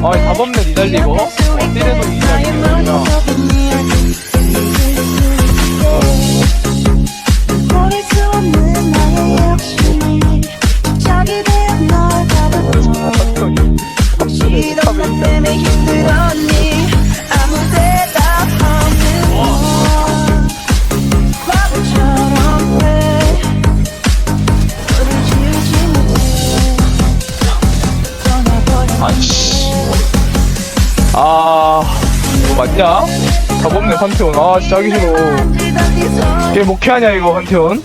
달리고. 어디래도 이야기야 버릴 수 없는 나의 욕심이 적이 되어 널 가둬둬 이런 나 때문에 힘들었니 아무 대답 없는 너 바보처럼 왜 너를 지우지 못해 떠나버려 아이씨 아 맞냐? 답 없네 판테온. 아 진짜 하기 싫어. 손걔 목회하냐 이거 판테온